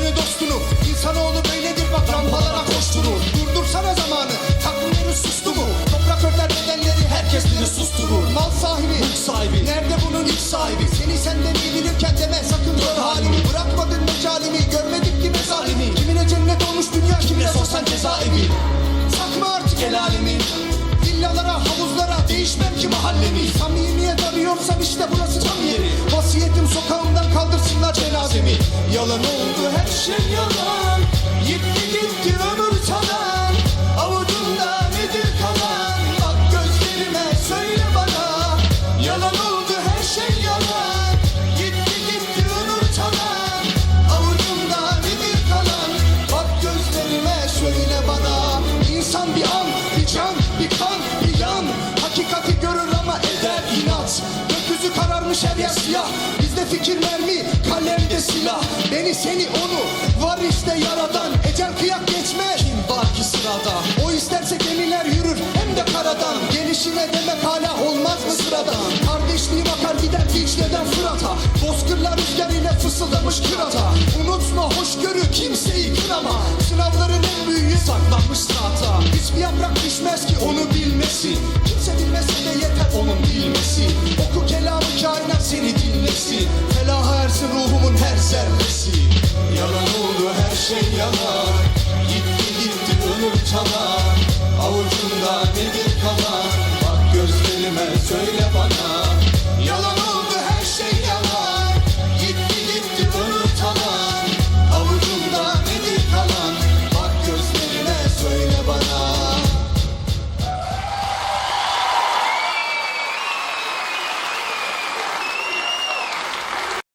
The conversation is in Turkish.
kendini dostunu İnsanoğlu böyledir bak rampalara koşturur Durdursana zamanı takvimleri sustu mu? Toprak örter bedenleri herkesini susturur Mal sahibi mülk sahibi. Nerede bunun ilk sahibi? Seni senden iyi bilirken deme sakın gör halimi. Bırakmadın mecalimi görmedik ki mezalimi Kimine cennet olmuş dünya kimine sorsan cezaevi. Sakma artık el alemi. Villalara havuzlara değişmem ki mahallemi. Samimiyet arıyorsam işte burası tam yeri. Vasiyetim sokağımdan kaldırsınlar cenazemi. Yalan olmuş şey yalan Gitti Avucumda nedir kalan? Bak gözlerime söyle bana Yalan oldu her şey yalan. Gitti gitti ömür Avucumda nedir kalan? Bak gözlerime söyle bana. İnsan bir an, bir can, bir kan, bir yan. Hakikati görür ama eder inat. Gökyüzü kararmış her yer Bizde fikir mermi, Beni seni onu var işte yaradan Ecel kıyak geçmez. Kim var ki sırada? O isterse gemiler yürür hem de karadan. Gelişine demek hala olmaz mı sıradan? Kardeşliğim akar gider Dicle'den Fırat'a. Bozkırlar rüzgar ile fısıldamış kırata Unutma hoşgörü kimseyi kınama Sınavların en büyüğü saklanmış sırata. Hiçbir yaprak düşmez ki onu bilmesi Kimse bilmese de yeter onun bilmesi. Oku kelamı kainat seni dinlesin. Felaha ersin ruhumun her her şey yalan Gitti gitti ömür talan Avucunda nedir kalan? Bak gözlerime söyle